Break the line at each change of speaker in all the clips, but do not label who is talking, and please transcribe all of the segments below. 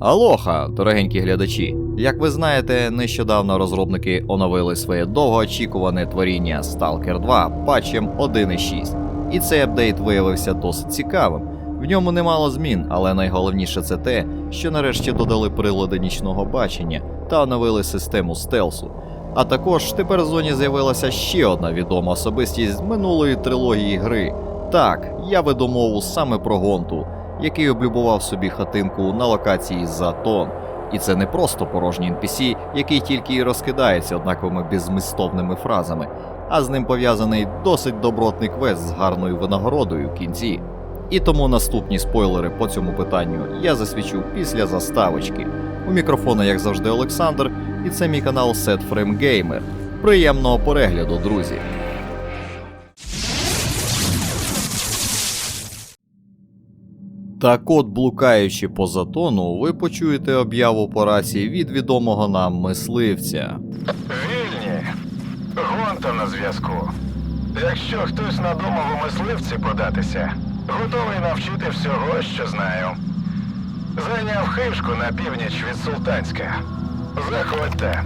Алоха, дорогенькі глядачі! Як ви знаєте, нещодавно розробники оновили своє довгоочікуване творіння Stalker 2 патчем 1.6. І цей апдейт виявився досить цікавим. В ньому немало змін, але найголовніше це те, що нарешті додали прилади нічного бачення та оновили систему стелсу. А також тепер в зоні з'явилася ще одна відома особистість з минулої трилогії гри. Так, я веду мову саме про Гонту, який облюбував собі хатинку на локації Затон. І це не просто порожній NPC, який тільки і розкидається однаковими беззмістовними фразами, а з ним пов'язаний досить добротний квест з гарною винагородою в кінці. І тому наступні спойлери по цьому питанню я засвічу після заставочки. У мікрофона, як завжди, Олександр, і це мій канал SetFrame Gamer. Приємного перегляду, друзі! Так от, блукаючи по затону, ви почуєте об'яву по рації від відомого нам мисливця.
Вільні. Гонта на зв'язку. Якщо хтось надумав у мисливці податися, готовий навчити всього, що знаю. Зайняв хишку на північ від Султанська. Заходьте.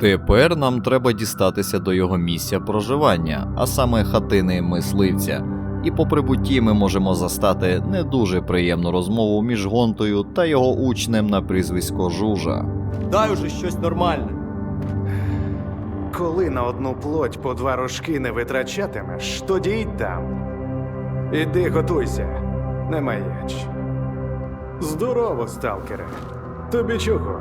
Тепер нам треба дістатися до його місця проживання, а саме хатини мисливця. І по прибутті ми можемо застати не дуже приємну розмову між Гонтою та його учнем на прізвисько Жужа.
Дай уже щось нормальне.
Коли на одну плоть по два рожки не витрачатимеш, тоді й там. Іди готуйся, не маяч. Здорово, сталкере. Тобі чого?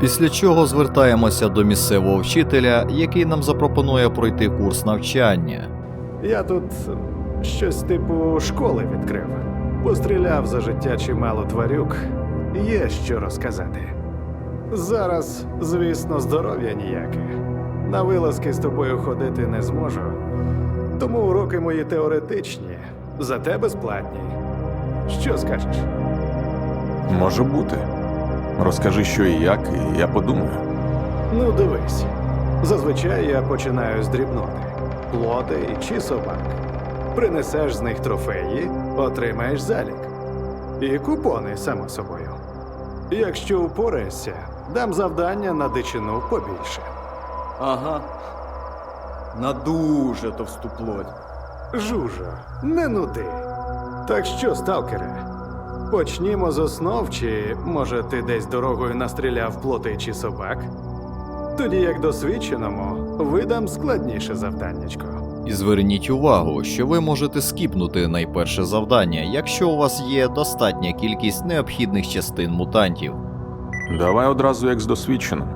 Після чого звертаємося до місцевого вчителя, який нам запропонує пройти курс навчання.
Я тут щось типу школи відкрив. Постріляв за життя чимало тварюк. Є що розказати. Зараз, звісно, здоров'я ніяке. На вилазки з тобою ходити не зможу. Тому уроки мої теоретичні, зате безплатні. Що скажеш?
Може бути. Розкажи, що і як, і я подумаю.
Ну, дивись. Зазвичай я починаю з дрібноти плоти чи собак. Принесеш з них трофеї, отримаєш залік. І купони, само собою. Якщо упораєшся, дам завдання на дичину побільше.
Ага. На дуже товсту плоть.
Жужо, не нуди. Так що, сталкере, почнімо з основ, чи може ти десь дорогою настріляв плоти чи собак? Тоді, як досвідченому, видам складніше завданнячко.
І зверніть увагу, що ви можете скіпнути найперше завдання, якщо у вас є достатня кількість необхідних частин мутантів.
Давай одразу як з досвідченим.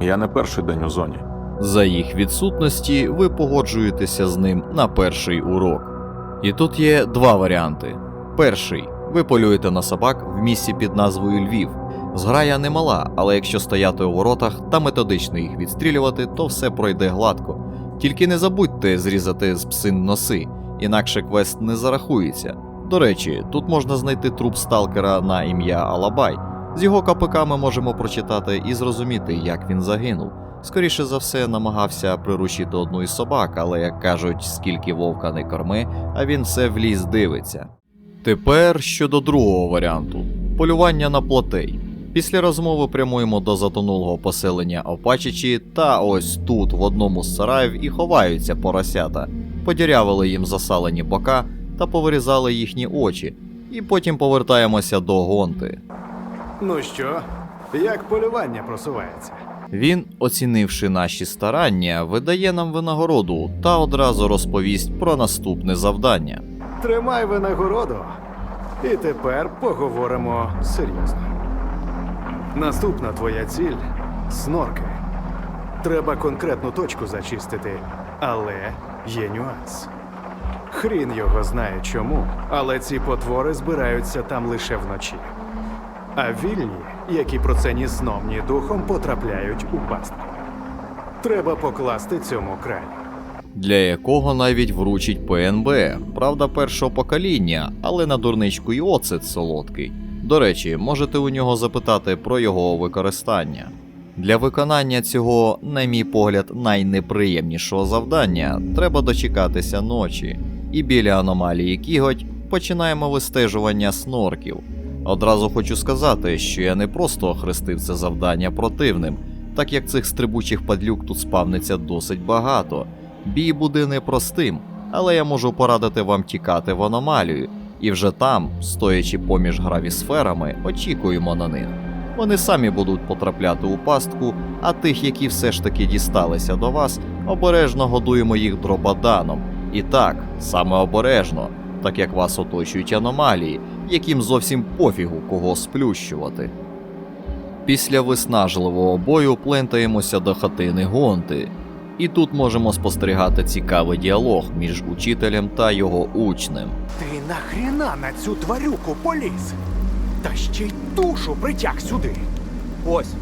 Я не перший день у зоні.
За їх відсутності ви погоджуєтеся з ним на перший урок. І тут є два варіанти. Перший ви полюєте на собак в місці під назвою Львів. Зграя немала, але якщо стояти у воротах та методично їх відстрілювати, то все пройде гладко. Тільки не забудьте зрізати з псин носи, інакше квест не зарахується. До речі, тут можна знайти труп сталкера на ім'я Алабай. З його КПК ми можемо прочитати і зрозуміти, як він загинув. Скоріше за все, намагався приручити одну із собак, але як кажуть, скільки вовка не корми, а він все в ліс дивиться. Тепер щодо другого варіанту полювання на плотей. Після розмови прямуємо до затонулого поселення Опачичі, та ось тут, в одному з сараїв, і ховаються поросята, подірявили їм засалені бока та повирізали їхні очі, і потім повертаємося до гонти.
Ну що, як полювання просувається?
Він, оцінивши наші старання, видає нам винагороду та одразу розповість про наступне завдання.
Тримай винагороду. І тепер поговоримо серйозно. Наступна твоя ціль снорки. Треба конкретну точку зачистити, але є нюанс. Хрін його знає чому, але ці потвори збираються там лише вночі. А вільні, які про це ні сном, ні духом потрапляють у пастку. Треба покласти цьому край.
для якого навіть вручить ПНБ, правда, першого покоління, але на дурничку й оцет солодкий. До речі, можете у нього запитати про його використання. Для виконання цього, на мій погляд, найнеприємнішого завдання треба дочекатися ночі, і біля аномалії Кіготь починаємо вистежування снорків. Одразу хочу сказати, що я не просто охрестив це завдання противним, так як цих стрибучих падлюк тут спавниться досить багато. Бій буде непростим, але я можу порадити вам тікати в аномалію, і вже там, стоячи поміж гравісферами, очікуємо на них. Вони самі будуть потрапляти у пастку, а тих, які все ж таки дісталися до вас, обережно годуємо їх дробаданом. І так, саме обережно, так як вас оточують аномалії, яким зовсім пофігу кого сплющувати. Після виснажливого бою плентаємося до хатини Гонти, і тут можемо спостерігати цікавий діалог між учителем та його учнем.
Ти нахріна на цю тварюку поліз? Та ще й душу притяг сюди.
Ось.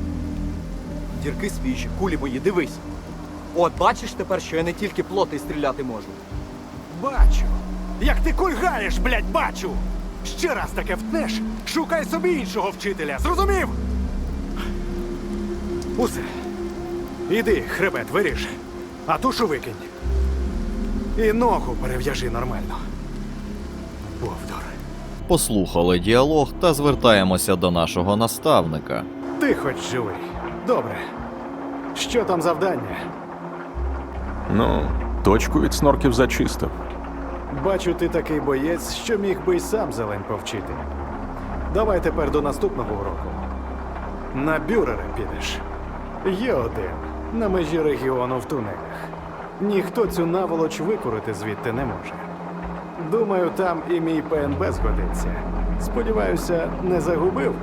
Дірки свіжі, кулі мої, дивись. От бачиш тепер, що я не тільки плоти стріляти можу.
Бачу. Як ти кульгаєш, блядь, бачу. Ще раз таке втнеш, шукай собі іншого вчителя, зрозумів? Усе. Іди, хребет виріж, а тушу викинь. І ногу перев'яжи нормально. Бовдор.
Послухали діалог та звертаємося до нашого наставника.
Ти хоч живий. Добре. Що там завдання?
Ну, точку від снорків зачистив.
Бачу, ти такий боєць, що міг би й сам зелень повчити. Давай тепер до наступного уроку. На бюрера підеш. Є один на межі регіону в тунелях. Ніхто цю наволоч викурити звідти не може. Думаю, там і мій ПНБ згодиться. Сподіваюся, не загубив.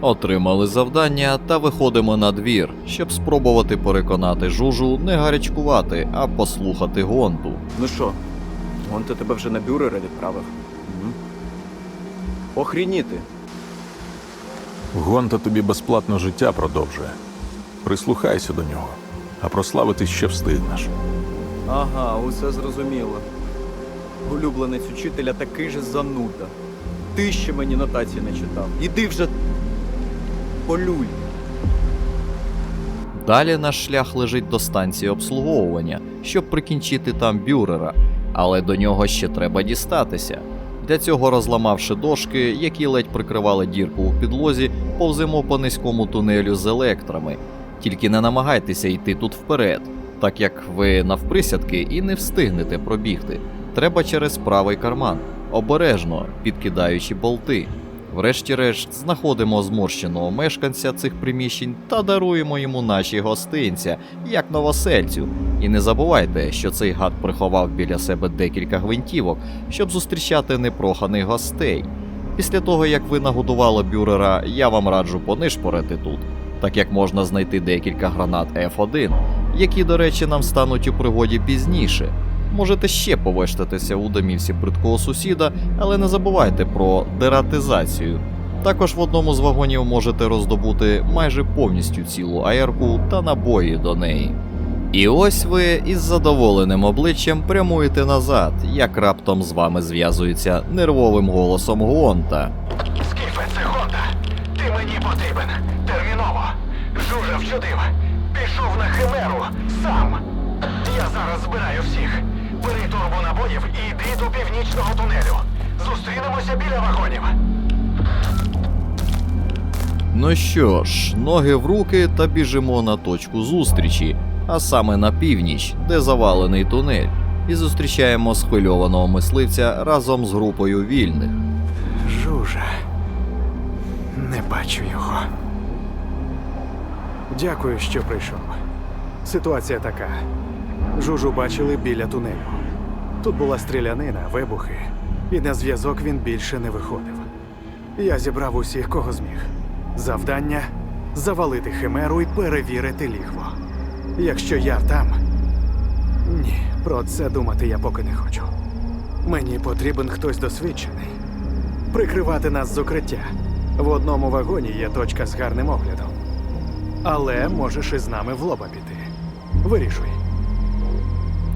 Отримали завдання та виходимо на двір, щоб спробувати переконати жужу не гарячкувати, а послухати гонту.
Ну що, он то тебе вже на бюрери відправив. Охрініти.
Гонта тобі безплатно життя продовжує. Прислухайся до нього, а прославитись ще встигнеш.
Ага, усе зрозуміло. Улюбленець учителя такий же зануда. Ти ще мені нотації не читав. Іди вже полюй.
Далі наш шлях лежить до станції обслуговування, щоб прикінчити там бюрера, але до нього ще треба дістатися. Для цього, розламавши дошки, які ледь прикривали дірку у підлозі, повземо по низькому тунелю з електрами. Тільки не намагайтеся йти тут вперед, так як ви навприсядки і не встигнете пробігти. Треба через правий карман, обережно підкидаючи болти. Врешті-решт знаходимо зморщеного мешканця цих приміщень та даруємо йому наші гостинця, як новосельцю. І не забувайте, що цей гад приховав біля себе декілька гвинтівок, щоб зустрічати непроханих гостей. Після того, як ви нагодували бюрера, я вам раджу понишпорити тут, так як можна знайти декілька гранат F1, які, до речі, нам стануть у пригоді пізніше. Можете ще повештатися у домівці придкого сусіда, але не забувайте про дератизацію. Також в одному з вагонів можете роздобути майже повністю цілу аерку та набої до неї. І ось ви із задоволеним обличчям прямуєте назад, як раптом з вами зв'язується нервовим голосом Гонта.
Скіфе, це Гонта. Ти мені потрібен. Терміново. Жужа вчудив. Пішов на химеру. Сам. Я зараз збираю всіх. Бери турбо набоїв і йди до північного тунелю. Зустрінемося біля вагонів.
Ну що ж, ноги в руки та біжимо на точку зустрічі, а саме на північ, де завалений тунель, і зустрічаємо схвильованого мисливця разом з групою вільних.
Жужа. Не бачу його. Дякую, що прийшов. Ситуація така. Жужу бачили біля тунелю. Тут була стрілянина, вибухи, і на зв'язок він більше не виходив. Я зібрав усіх, кого зміг. Завдання завалити химеру і перевірити лігво. Якщо я там. Ні, про це думати я поки не хочу. Мені потрібен хтось досвідчений прикривати нас з укриття. В одному вагоні є точка з гарним оглядом. Але можеш із нами в лоба піти. Вирішуй.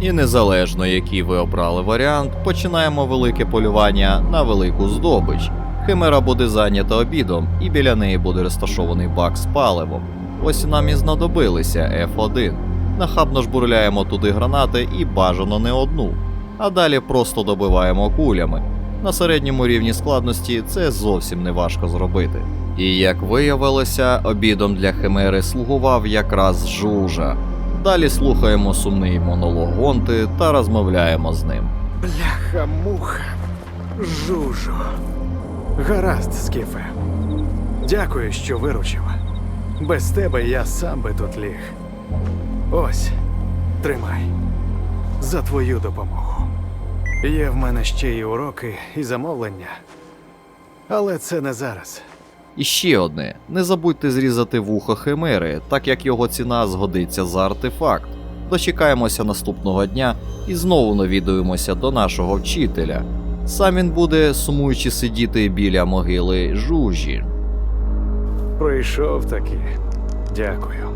І незалежно, який ви обрали варіант, починаємо велике полювання на велику здобич. Химера буде зайнята обідом, і біля неї буде розташований бак з паливом. Ось нам і знадобилися F1. Нахабно жбурляємо туди гранати і бажано не одну. А далі просто добиваємо кулями. На середньому рівні складності це зовсім не важко зробити. І як виявилося, обідом для Химери слугував якраз жужа. Далі слухаємо сумний монолог Гонти та розмовляємо з ним.
Бляха-муха. Жужу. Гаразд, Скіфе. Дякую, що виручив. Без тебе я сам би тут ліг. Ось, тримай. За твою допомогу. Є в мене ще й уроки, і замовлення. Але це не зараз.
І ще одне: не забудьте зрізати вухо Химери, так як його ціна згодиться за артефакт. Дочекаємося наступного дня і знову навідуємося до нашого вчителя. Сам він буде сумуючи сидіти біля могили жужі.
Прийшов таки. Дякую.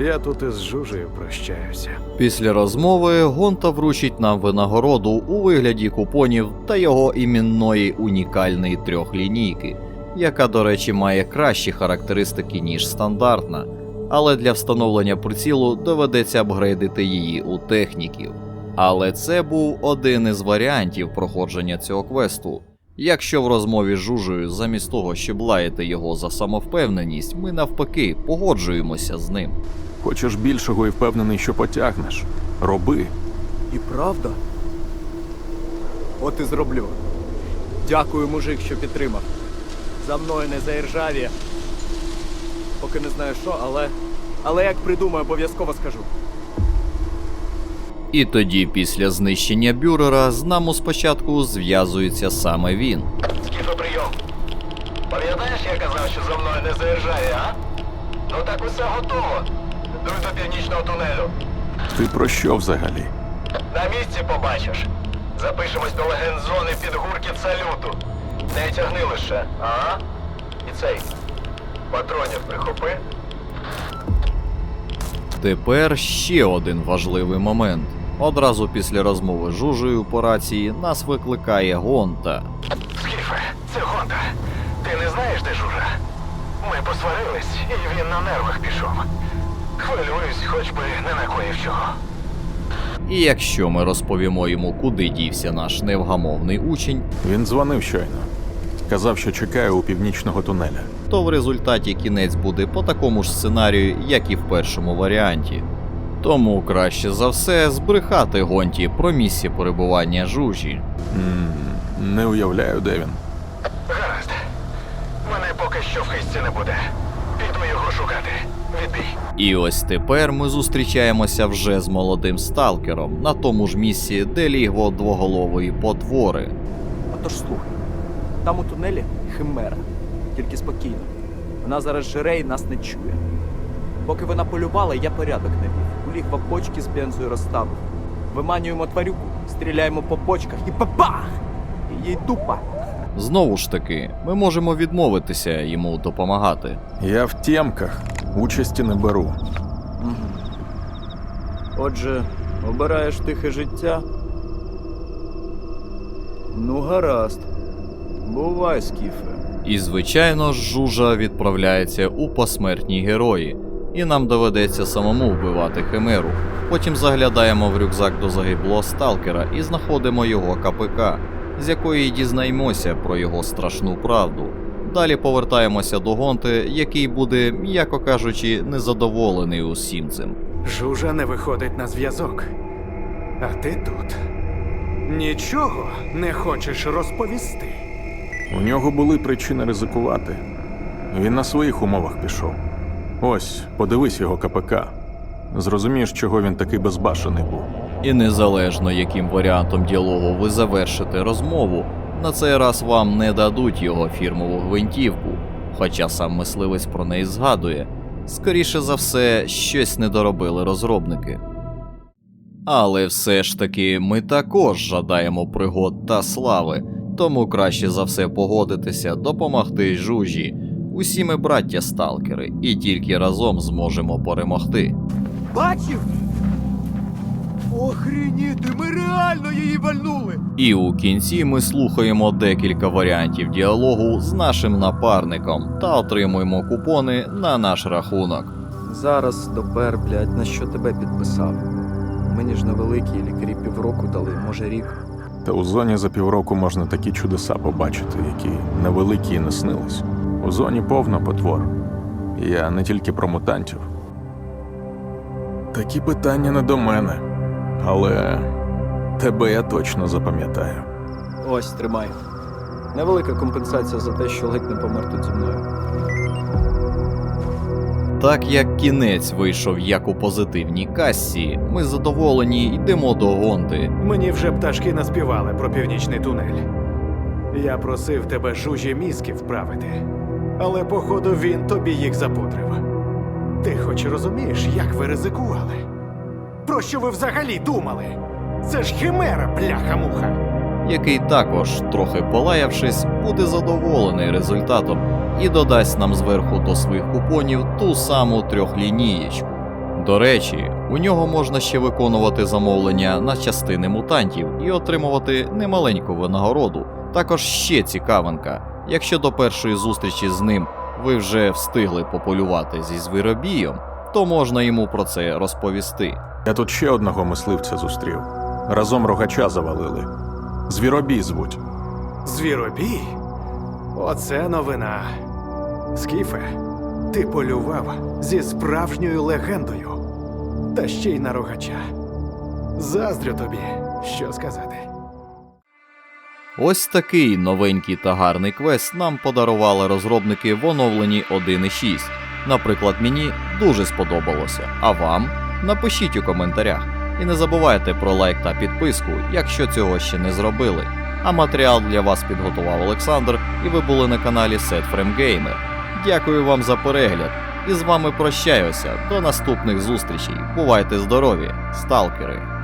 Я тут із жужею прощаюся.
Після розмови Гонта вручить нам винагороду у вигляді купонів та його іменної унікальної трьохлінійки, яка, до речі, має кращі характеристики, ніж стандартна, але для встановлення прицілу доведеться апгрейдити її у техніків. Але це був один із варіантів проходження цього квесту. Якщо в розмові з Жужею замість того, щоб лаяти його за самовпевненість, ми навпаки погоджуємося з ним.
Хочеш більшого і впевнений, що потягнеш. Роби.
І правда? От і зроблю. Дякую, мужик, що підтримав. За мною не заіржавіє. Поки не знаю що, але. Але як придумаю, обов'язково скажу.
І тоді, після знищення бюрера, з нами спочатку зв'язується саме він.
Скіфе, прийом. Пам'ятаєш, я казав, що за мною не заїжджає, а? Ну так усе готово. Дуй до північного тунелю.
Ти про що взагалі?
На місці побачиш. Запишемось до легенд зони під гуркіт салюту. Не тягни лише, ага? І цей. Патронів прихопи.
Тепер ще один важливий момент. Одразу після розмови з Жужею по рації нас викликає Гонта.
Скіфе, це Гонта. Ти не знаєш, де Жужа? Ми посварились, і він на нервах пішов. Хвилююсь, хоч би не накоїв чого.
І якщо ми розповімо йому, куди дівся наш невгамовний учень,
Він дзвонив щойно. Казав, що чекає у північного тунеля.
то в результаті кінець буде по такому ж сценарію, як і в першому варіанті. Тому краще за все збрехати Гонті про місце перебування жужі.
м не уявляю, де він.
Гаразд. Мене поки що в хисті не буде. Піду його шукати. Відбій.
І ось тепер ми зустрічаємося вже з молодим сталкером на тому ж місці, де лігво двоголової потвори.
А тож слухай, там у тунелі химера, тільки спокійно. Вона зараз жире і нас не чує. Поки вона полювала, я порядок не був. У лігва бочки з бензою розставив. Виманюємо тварюку, стріляємо по бочках і бабах! І їй тупа.
Знову ж таки, ми можемо відмовитися йому допомагати.
Я в тємках, участі не беру.
Отже, обираєш тихе життя? Ну, гаразд. Бувай, Скіфе.
І звичайно ж, жужа відправляється у посмертні герої, і нам доведеться самому вбивати химеру. Потім заглядаємо в рюкзак до загиблого сталкера і знаходимо його КПК, з якої дізнаємося про його страшну правду. Далі повертаємося до Гонти, який буде, м'яко кажучи, незадоволений усім цим.
Жужа не виходить на зв'язок. А ти тут. Нічого не хочеш розповісти.
У нього були причини ризикувати. Він на своїх умовах пішов. Ось, подивись його КПК. Зрозумієш, чого він такий безбашений був.
І незалежно яким варіантом діалогу ви завершите розмову, на цей раз вам не дадуть його фірмову гвинтівку, хоча сам мисливець про неї згадує. Скоріше за все, щось не доробили розробники. Але все ж таки ми також жадаємо пригод та слави, тому краще за все погодитися допомогти жужі. Усі ми браття сталкери, і тільки разом зможемо перемогти.
Бачив? Охрініти, ми реально її вальнули!
І у кінці ми слухаємо декілька варіантів діалогу з нашим напарником та отримуємо купони на наш рахунок.
Зараз допер, блядь, на що тебе підписав. Мені ж невеликі лікарі півроку дали, може рік.
Та у зоні за півроку можна такі чудеса побачити, які невеликі і не снились. У зоні повно потвор. Я не тільки про мутантів. Такі питання не до мене. Але тебе я точно запам'ятаю.
Ось, тримай. Невелика компенсація за те, що ледь не помер тут зі мною.
Так як кінець вийшов як у позитивній касі, ми задоволені йдемо до Гонти.
Мені вже пташки наспівали про північний тунель. Я просив тебе жужі мізки вправити, але походу він тобі їх запудрив. Ти хоч розумієш, як ви ризикували? Про що ви взагалі думали? Це ж химера, бляха-муха.
який також, трохи полаявшись, буде задоволений результатом і додасть нам зверху до своїх купонів ту саму трьохлінієчку. До речі, у нього можна ще виконувати замовлення на частини мутантів і отримувати немаленьку винагороду. Також ще цікавинка, якщо до першої зустрічі з ним ви вже встигли пополювати зі звіробієм, то можна йому про це розповісти.
Я тут ще одного мисливця зустрів. Разом рогача завалили. Звіробій звуть.
Звіробій? Оце новина. Скіфе, ти полював зі справжньою легендою. Та ще й на рогача. Заздрю тобі, що сказати.
Ось такий новенький та гарний квест нам подарували розробники в оновленні 1.6. Наприклад, мені дуже сподобалося. А вам? Напишіть у коментарях. І не забувайте про лайк та підписку, якщо цього ще не зробили. А матеріал для вас підготував Олександр, і ви були на каналі SetFrame Gamer. Дякую вам за перегляд. І з вами прощаюся. До наступних зустрічей. Бувайте здорові, сталкери!